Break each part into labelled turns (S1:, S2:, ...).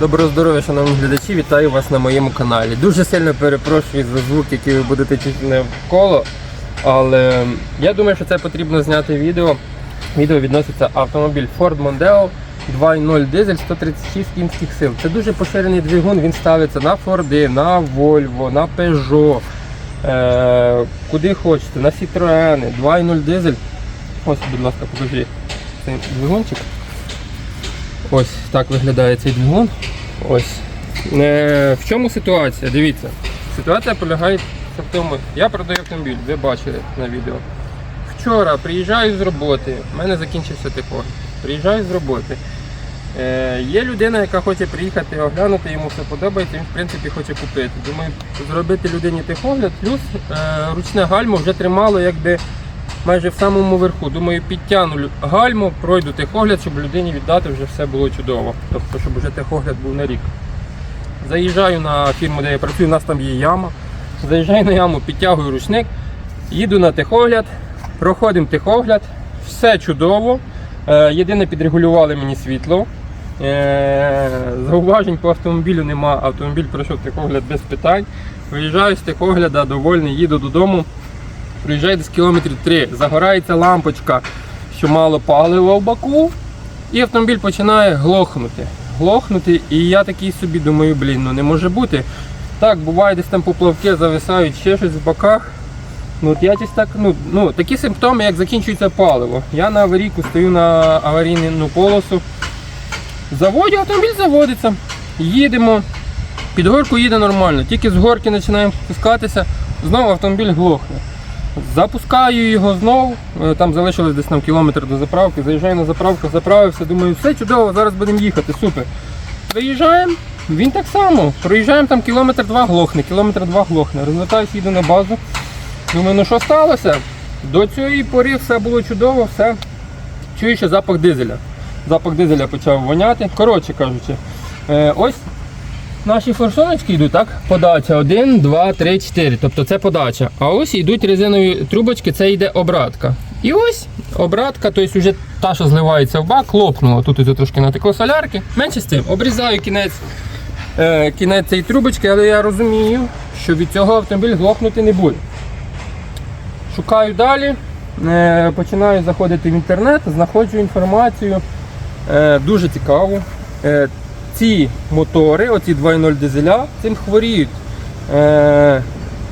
S1: Доброго здоров'я, шановні глядачі, вітаю вас на моєму каналі. Дуже сильно перепрошую за звук, який ви будете чути навколо. Але я думаю, що це потрібно зняти відео. Відео відноситься автомобіль Ford Mondeo 2.0 дизель 136 кінських сил. Це дуже поширений двигун, він ставиться на Ford, на Volvo, на Peugeot, е, куди хочете, на Citroen, 2.0 дизель. Ось, будь ласка, покажи цей двигунчик. Ось так виглядає цей двигун. Ось. Е, в чому ситуація? Дивіться. Ситуація полягає в тому, я продаю автомобіль, ви бачили на відео. Вчора приїжджаю з роботи, в мене закінчився тихо. Приїжджаю з роботи. Е, є людина, яка хоче приїхати оглянути, йому все подобається, він в принципі хоче купити. Думаю, зробити людині техогляд, плюс е, ручне гальмо вже тримало якби майже в самому верху. Думаю, підтягну гальму, пройду техогляд, щоб людині віддати вже все було чудово. Тобто, щоб вже техогляд був на рік. Заїжджаю на фірму, де я працюю, у нас там є яма. Заїжджаю на яму, підтягую ручник, їду на техогляд, проходимо техогляд, все чудово. Е, єдине підрегулювали мені світло. Е, зауважень по автомобілю нема, автомобіль пройшов техогляд без питань. Виїжджаю з техогляда, довольний, їду додому. Приїжджаю десь кілометрів 3, загорається лампочка, що мало палива в баку, і автомобіль починає глохнути. Глохнути, і я такий собі думаю, блін, ну не може бути. Так, буває, десь там поплавки зависають, ще щось в боках. Ну, от якось так, ну, ну, такі симптоми, як закінчується паливо. Я на аварійку стою на аварійну полосу. Заводю, автомобіль заводиться. Їдемо. Під горку їде нормально. Тільки з горки починаємо спускатися, знову автомобіль глохне. Запускаю його знову, е, там залишилось десь нам кілометр до заправки, заїжджаю на заправку, заправився, думаю, все чудово, зараз будемо їхати, супер. Приїжджаємо, він так само. Проїжджаємо там кілометр два глохне, кілометр два глохне. Розвертаюся, їду на базу. Думаю, ну що сталося? До цієї пори все було чудово, все. Чую ще запах дизеля. Запах дизеля почав воняти. Коротше кажучи, е, ось Наші форсуночки йдуть, так? Подача 1, 2, 3, 4. Тобто це подача. А ось йдуть резинові трубочки, це йде обратка. І ось обратка, тобто вже та, що зливається в бак, лопнула. Тут ось трошки натекло солярки. Менше з цим. Обрізаю кінець, е, кінець цієї трубочки, але я розумію, що від цього автомобіль глохнути не буде. Шукаю далі, е, починаю заходити в інтернет, знаходжу інформацію. Е, дуже цікаво. Е, ці мотори, оці 2.0 дизеля, цим хворіють. Е,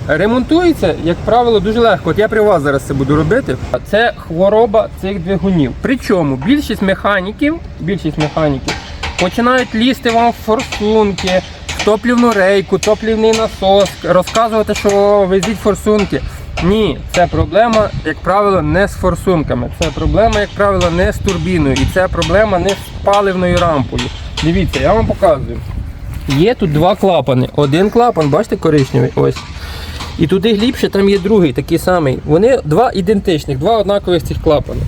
S1: ремонтується, як правило, дуже легко. От я при вас зараз це буду робити. Це хвороба цих двигунів. Причому більшість механіків, більшість механіків починають лізти вам в форсунки, в топлівну рейку, топлівний насос, розказувати, що везіть форсунки. Ні, це проблема, як правило, не з форсунками. Це проблема, як правило, не з турбіною. І це проблема не з паливною рампою. Дивіться, я вам показую. Є тут два клапани. Один клапан, бачите, коричневий, ось. І туди глибше там є другий, такий самий. Вони два ідентичних, два однакових цих клапани.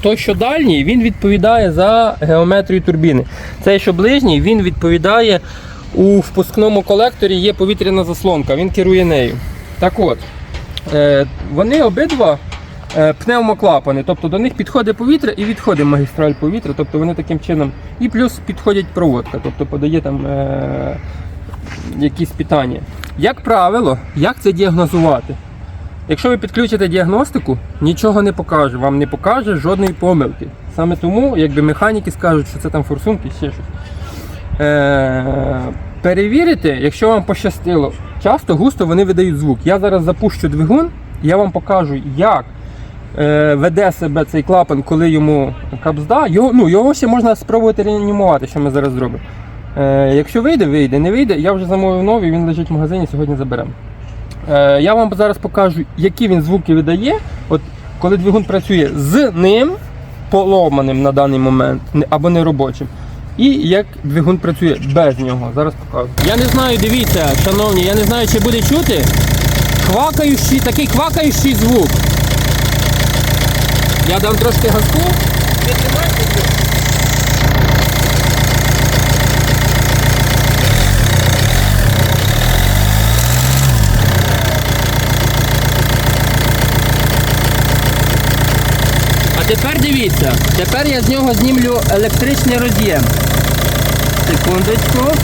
S1: Той, що дальній, він відповідає за геометрію турбіни. Цей, що ближній, він відповідає у впускному колекторі є повітряна заслонка, він керує нею. Так от, е, вони обидва пневмоклапани, тобто до них підходить повітря і відходить магістраль повітря, тобто вони таким чином. І плюс підходить проводка, тобто подає там е, якісь питання. Як правило, як це діагнозувати? Якщо ви підключите діагностику, нічого не покаже, вам не покаже жодної помилки. Саме тому, якби механіки скажуть, що це там форсунки, ще щось. Е, перевірити, якщо вам пощастило, часто густо вони видають звук. Я зараз запущу двигун, я вам покажу, як е, веде себе цей клапан, коли йому капзда. Його, ну, його ще можна спробувати реанімувати, що ми зараз зробимо. Е, якщо вийде, вийде, не вийде, я вже замовив новий, він лежить в магазині, сьогодні заберемо. Е, я вам зараз покажу, які він звуки видає, от коли двигун працює з ним, поломаним на даний момент, або неробочим. І як двигун працює без нього. Зараз покажу. Я не знаю, дивіться, шановні, я не знаю, чи буде чути. Квакаючий, такий квакаючий звук. Я дам трошки газку. Ви. А тепер дивіться, тепер я з нього знімлю електричний роз'єм. Секундочку.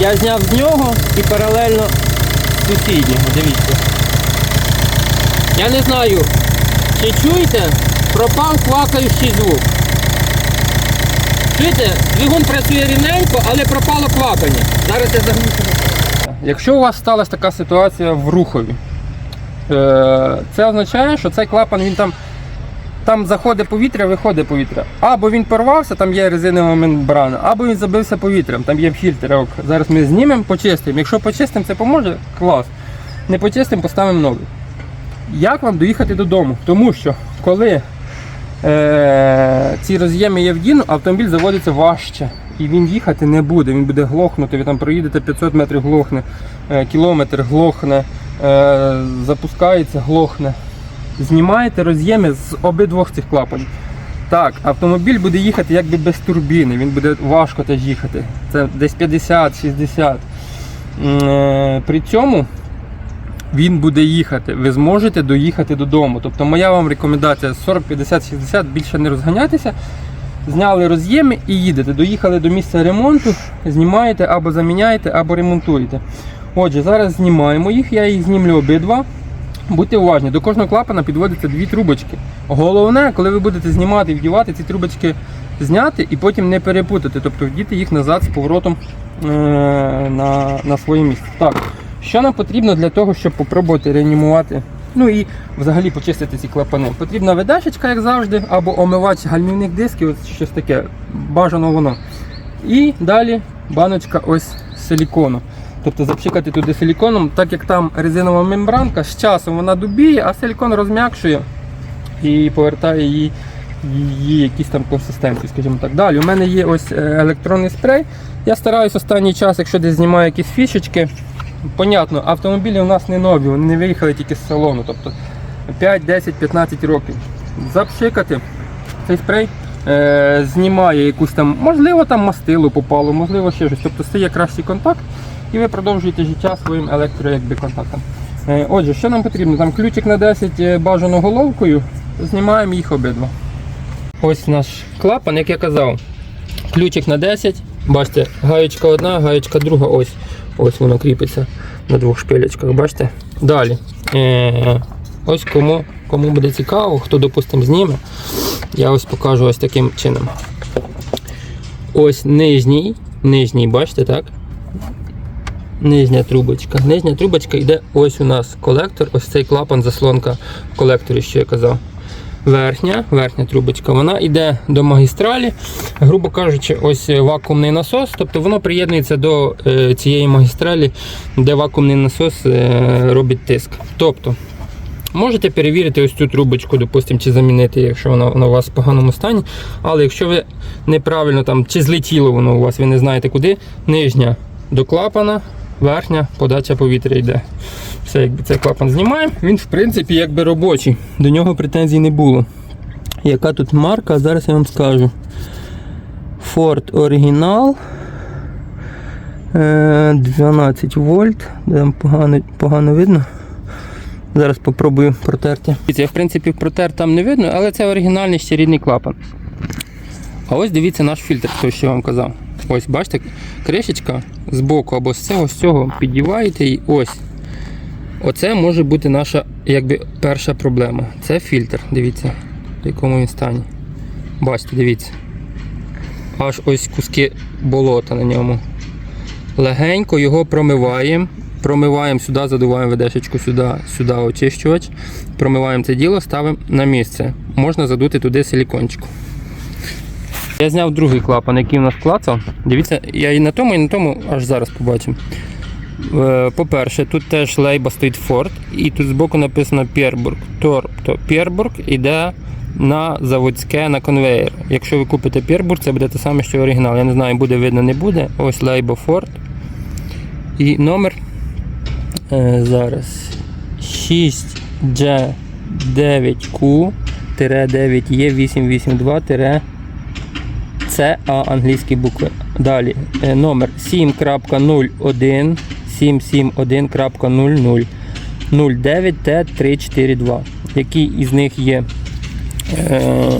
S1: Я зняв з нього і паралельно сусіднього. Дивіться. Я не знаю, чи чуєте, пропав квакаючий звук. Чуєте, двигун працює рівненько, але пропало квакання. Зараз я заглушу. Якщо у вас сталася така ситуація в рухові, е, це означає, що цей клапан він там, там заходить повітря, виходить повітря. Або він порвався, там є резинова мембрана, або він забився повітрям, там є фільтр. Зараз ми знімемо, почистимо. Якщо почистимо, це поможе, клас. Не почистимо, поставимо новий. Як вам доїхати додому? Тому що коли е, ці роз'єми є в діну, автомобіль заводиться важче. І він їхати не буде, він буде глохнути. Ви там проїдете 500 метрів глохне, е, кілометр глохне, е, запускається, глохне. Знімаєте роз'єми з обидвох цих клапанів. Так, автомобіль буде їхати якби без турбіни, він буде важко теж їхати. Це десь 50-60. Е, При цьому він буде їхати. Ви зможете доїхати додому. Тобто моя вам рекомендація 40, 50, 60 більше не розганятися. Зняли роз'єми і їдете. Доїхали до місця ремонту, знімаєте або заміняєте, або ремонтуєте. Отже, зараз знімаємо їх, я їх знімлю обидва. Будьте уважні, до кожного клапана підводяться дві трубочки. Головне, коли ви будете знімати і вдівати, ці трубочки зняти і потім не перепутати, тобто вдіти їх назад з поворотом е- на, на своє місце. Так, що нам потрібно для того, щоб попробувати реанімувати, ну і взагалі почистити ці клапани? Потрібна ведешечка, як завжди, або омивач гальмівних дисків, ось щось таке, бажано воно. І далі баночка ось силікону. Тобто запшикати туди силіконом, так як там резинова мембранка, з часом вона дубіє, а силікон розм'якшує і повертає її, її якісь там консистенцію, скажімо так. Далі у мене є ось е, електронний спрей. Я стараюсь останній час, якщо десь знімаю якісь фішечки, понятно, автомобілі у нас не нові, вони не виїхали тільки з салону, тобто 5, 10, 15 років. Запшикати цей спрей. Е, знімає якусь там, можливо, там мастило попало, можливо, ще щось. Тобто стає кращий контакт і ви продовжуєте життя своїм електро якби, контактом. Е, отже, що нам потрібно? Там ключик на 10 е, бажано головкою, знімаємо їх обидва. Ось наш клапан, як я казав, ключик на 10. Бачите, гаєчка одна, гаєчка друга, ось. Ось воно кріпиться на двох шпилечках, бачите? Далі. Е, ось кому, кому буде цікаво, хто, допустимо, зніме, я ось покажу ось таким чином. Ось нижній, нижній, бачите, так? Нижня трубочка. Нижня трубочка йде ось у нас колектор, ось цей клапан, заслонка в колекторі, що я казав. Верхня, верхня трубочка, вона йде до магістралі. Грубо кажучи, ось вакуумний насос, тобто воно приєднується до е, цієї магістралі, де вакуумний насос е, робить тиск. Тобто, можете перевірити ось цю трубочку, допустимо, чи замінити, якщо вона, вона у вас в поганому стані. Але якщо ви неправильно там, чи злетіло воно у вас, ви не знаєте куди, нижня до клапана, верхня подача повітря йде. Все, якби цей клапан знімаємо, він в принципі якби робочий, до нього претензій не було. Яка тут марка, зараз я вам скажу. Ford Original. Е, 12 вольт. Там погано, погано видно. Зараз спробую протерти. Дивіться, В принципі, протер там не видно, але це оригінальний ще рідний клапан. А ось дивіться наш фільтр, той, що я вам казав. Ось, бачите, кришечка з боку або з цього, з цього піддіваєте і ось. Оце може бути наша якби, перша проблема. Це фільтр, дивіться, в якому він стані. Бачите, дивіться. Аж ось куски болота на ньому. Легенько його промиваємо. Промиваємо сюди, задуваємо ведешечку сюди, сюди очищувач. Промиваємо це діло, ставимо на місце. Можна задути туди силікончику. Я зняв другий клапан, який у нас клацав. Дивіться, я і на тому, і на тому аж зараз побачимо. Е, По-перше, тут теж лейба стоїть Ford, і тут збоку написано Pierburg. Тобто Pierburg йде на заводське на конвейер. Якщо ви купите Pierburg, це буде те саме, що оригінал. Я не знаю, буде видно, не буде. Ось лейба Ford. І номер е, зараз 6G9Q-9E882 це А англійські букви. Далі е, номер 7.01 771.00 09T342. Який із них є Е,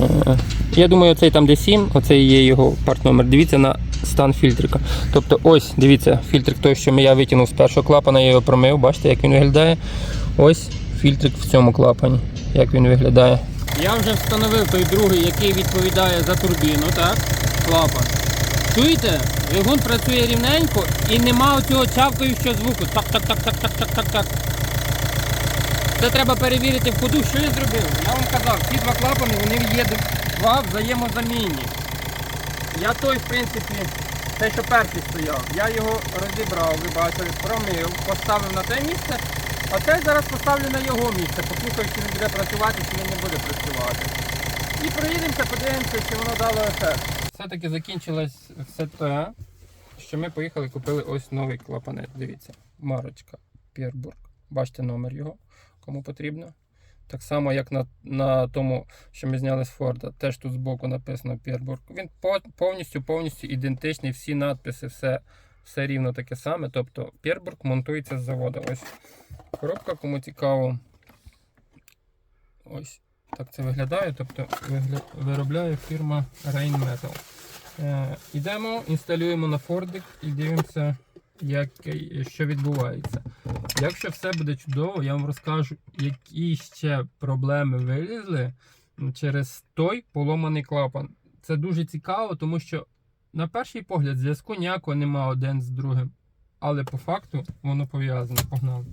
S1: Я думаю, оцей там де 7, оцей є його партномер. Дивіться на стан фільтрика. Тобто ось, дивіться, фільтрик той, що я витягнув з першого клапана, я його промив, бачите, як він виглядає. Ось фільтрик в цьому клапані, як він виглядає.
S2: Я вже встановив той другий, який відповідає за турбіну, так? Клапан. Чуєте? Двигун працює рівненько і нема оцього чавкаючого звуку. Так, так, так, так, так, так, так, так. Це треба перевірити в ходу. Що я зробив? Я вам казав, ці два клапани вони є два взаємозамінні. Я той, в принципі, те, що перший стояв, я його розібрав, ви бачили, промив, поставив на те місце, а те зараз поставлю на його місце, послухаю, чи він буде працювати, чи він не буде працювати. І проїдемося, подивимося, чи воно дало ефект.
S1: Все-таки закінчилось все те, що ми поїхали купили ось новий клапанець. Дивіться, марочка Пірбург. Бачите номер його, кому потрібно. Так само, як на, на тому, що ми зняли з Форда. Теж тут збоку написано Пірбург. Він повністю повністю ідентичний, всі надписи, все, все рівно таке саме. Тобто Пірбург монтується з заводу. Ось коробка, кому цікаво. Ось так це виглядає. Тобто виробляє фірма Rain Metal. Е, Ідемо, інсталюємо на Фордик і дивимося, як, що відбувається. Якщо все буде чудово, я вам розкажу, які ще проблеми вилізли через той поломаний клапан. Це дуже цікаво, тому що на перший погляд зв'язку ніякого нема один з другим. Але по факту воно пов'язане. Погнали.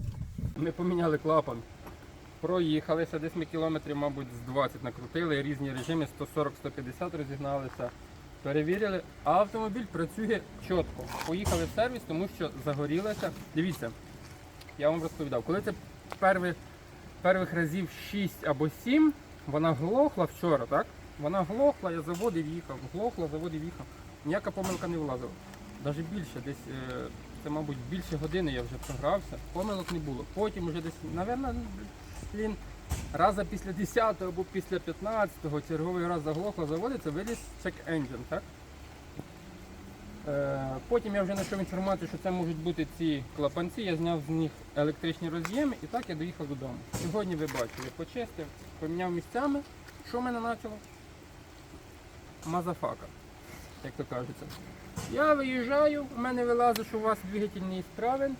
S1: Ми поміняли клапан. Проїхалися десь ми кілометрів, мабуть, з 20 накрутили, різні режими 140-150 розігналися. Перевірили, а автомобіль працює чітко. Поїхали в сервіс, тому що загорілося. Дивіться, я вам розповідав, коли це перших, перших разів 6 або 7, вона глохла вчора, так? Вона глохла, я заводив їхав, глохла, заводив їхав. Ніяка помилка не влазила. Навіть більше, десь е, це, мабуть, більше години я вже програвся, помилок не було. Потім вже десь, напевно, він раза після 10 або після 15-го черговий раз заглохло заводиться, виліз check engine, так? Е, потім я вже знайшов інформацію, що це можуть бути ці клапанці, я зняв з них електричні роз'єми і так я доїхав додому. Сьогодні ви бачили, почистив, поміняв місцями. Що в мене почало? Мазафака, як то кажеться. Я виїжджаю, у мене вилазить, що у вас двигатель не справен,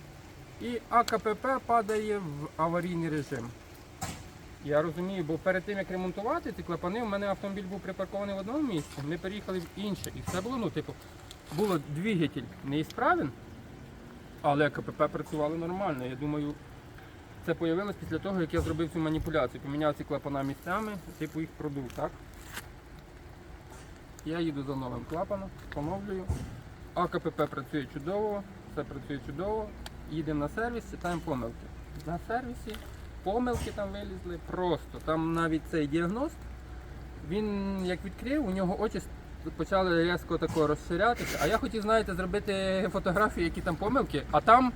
S1: і АКПП падає в аварійний режим. Я розумію, бо перед тим як ремонтувати ці клапани, у мене автомобіль був припаркований в одному місці, ми переїхали в інше. І все було, ну, типу, було двигатель неісправен, але КПП працювали нормально. Я думаю, це з'явилось після того, як я зробив цю маніпуляцію. Поміняв ці клапана місцями, типу їх продув, так? Я їду за новим клапаном, поновлюю. АКПП працює чудово, все працює чудово. Їдемо на сервіс, читаємо помилки. На сервісі помилки там вилізли просто. Там навіть цей діагност, він як відкрив, у нього очі почали різко тако розширятися. А я хотів, знаєте, зробити фотографії, які там помилки, а там.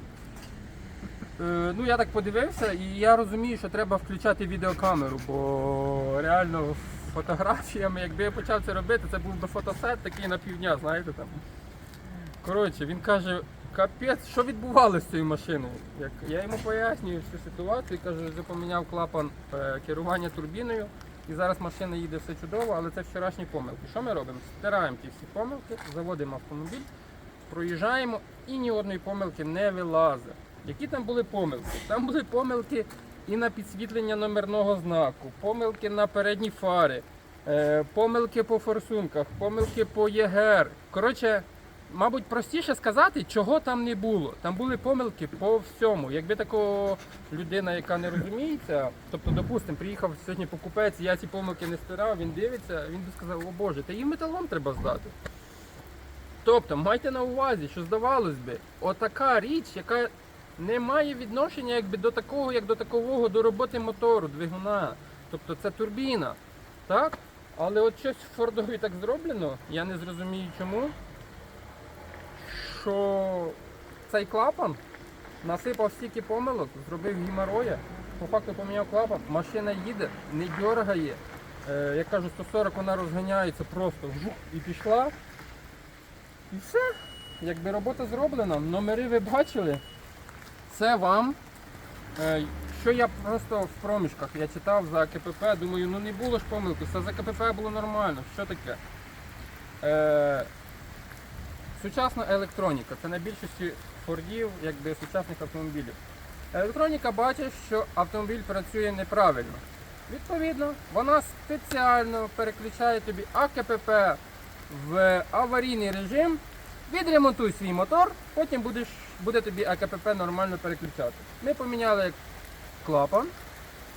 S1: е, Ну, я так подивився, і я розумію, що треба включати відеокамеру, бо реально фотографіями, якби я почав це робити, це був би фотосет такий на півдня, знаєте там. Коротше, він каже, капець, що відбувалося з цією машиною? Як я йому пояснюю всю ситуацію, кажу, вже поміняв клапан е, керування турбіною. І зараз машина їде все чудово, але це вчорашні помилки. Що ми робимо? Стираємо ті всі помилки, заводимо автомобіль, проїжджаємо і ні одної помилки не вилазить. Які там були помилки? Там були помилки і на підсвітлення номерного знаку, помилки на передні фари, е, помилки по форсунках, помилки по ЄГР. Коротше, мабуть, простіше сказати, чого там не було. Там були помилки по всьому. Якби такого людина, яка не розуміється, тобто, допустимо, приїхав сьогодні покупець, я ці помилки не стирав, він дивиться, він би сказав, о Боже, та їм металом треба здати. Тобто, майте на увазі, що здавалось би, отака річ, яка не має відношення якби до такого, як до такового, до роботи мотору, двигуна. Тобто це турбіна. Так? Але от щось в Фордові так зроблено, я не зрозумію чому. Що цей клапан насипав стільки помилок, зробив геморроя, по факту поміняв клапан, машина їде, не дергає. Е, як кажу, 140 вона розганяється просто вжух і пішла. І все. Якби робота зроблена, номери ви бачили. Це вам. Е, що я просто в проміжках я читав за КПП, думаю, ну не було ж помилки, все за КПП було нормально. Що таке? Сучасна електроніка. Це на більшості фордів, якби сучасних автомобілів. Електроніка бачить, що автомобіль працює неправильно. Відповідно, вона спеціально переключає тобі АКПП в аварійний режим. Відремонтуй свій мотор, потім будеш, буде тобі АКПП нормально переключати. Ми поміняли клапан.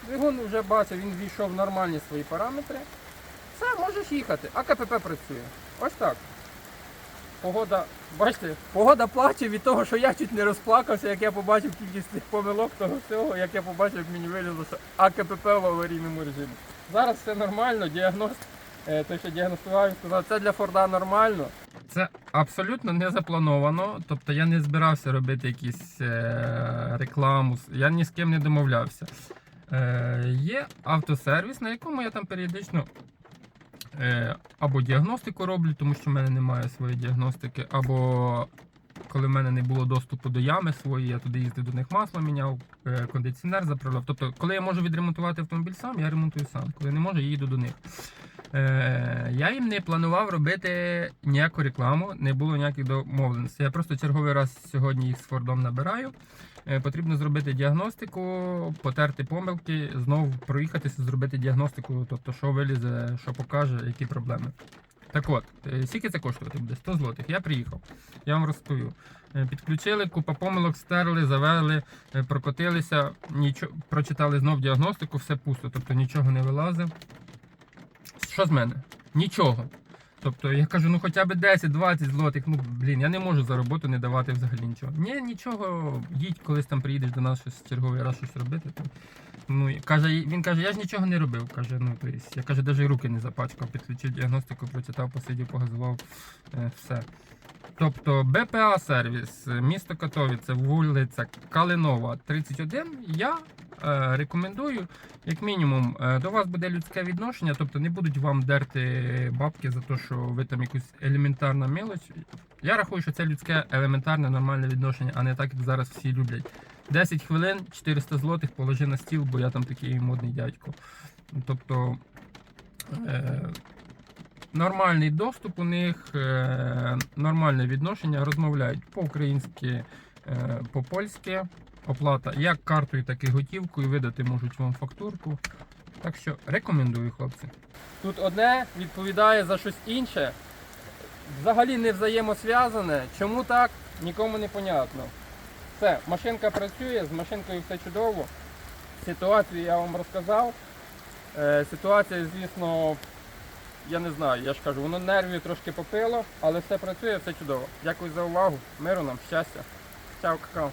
S1: Двигун вже бачив, він війшов в нормальні свої параметри. Все, можеш їхати. АКПП працює. Ось так. Погода, бачите, погода плаче від того, що я чуть не розплакався, як я побачив кількість тих помилок того всього, як я побачив, як мені вилізло, АКПП в аварійному режимі. Зараз все нормально, діагност, е, той, що діагностував, сказав, це для Форда нормально. Це абсолютно не заплановано. Тобто я не збирався робити якісь е, рекламу, я ні з ким не домовлявся. Е, є автосервіс, на якому я там періодично або діагностику роблю, тому що в мене немає своєї діагностики, або коли в мене не було доступу до ями своєї, я туди їздив до них масло міняв, е, кондиціонер заправляв. Тобто, коли я можу відремонтувати автомобіль сам, я ремонтую сам. Коли не можу, я їду до них. Е, я їм не планував робити ніяку рекламу, не було ніяких домовленостей. Я просто черговий раз сьогодні їх з Фордом набираю. Е, потрібно зробити діагностику, потерти помилки, знову проїхатися, зробити діагностику, тобто що вилізе, що покаже, які проблеми. Так от, е, скільки це коштувати буде? 100 злотих. Я приїхав, я вам розповів. Підключили, купа помилок, стерли, завели, прокотилися, нічого, прочитали знов діагностику, все пусто, тобто нічого не вилазив. Що з мене? Нічого. Тобто я кажу, ну хоча б 10-20 злотих, ну блін, я не можу за роботу не давати взагалі нічого. Ні, нічого, їдь, колись там приїдеш до нас щось черговий раз щось робити. То, ну, каже, він каже, я ж нічого не робив. Каже, ну то есть, я каже, навіть руки не запачкав, підключив діагностику, прочитав, посидів, погазував, е, все. Тобто БПА сервіс, е, місто Катовіце, вулиця Калинова, 31. Я е, рекомендую, як мінімум, е, до вас буде людське відношення, тобто не будуть вам дерти бабки за те, що ви там якусь елементарна мелоч. Я рахую, що це людське елементарне нормальне відношення, а не так, як зараз всі люблять. 10 хвилин, 400 злотих положи на стіл, бо я там такий модний дядько. Тобто. Е, Нормальний доступ у них, е, нормальне відношення, розмовляють по-українськи, е, по-польськи. Оплата як картою, так і готівкою. Видати можуть вам фактурку. Так що рекомендую, хлопці. Тут одне відповідає за щось інше. Взагалі не взаємосв'язане. Чому так, нікому не понятно. Все, машинка працює, з машинкою все чудово. Ситуацію я вам розказав. Е, ситуація, звісно, я не знаю, я ж кажу, воно нервів трошки попило, але все працює, все чудово. Дякую за увагу, миру нам, щастя. Чао, какао.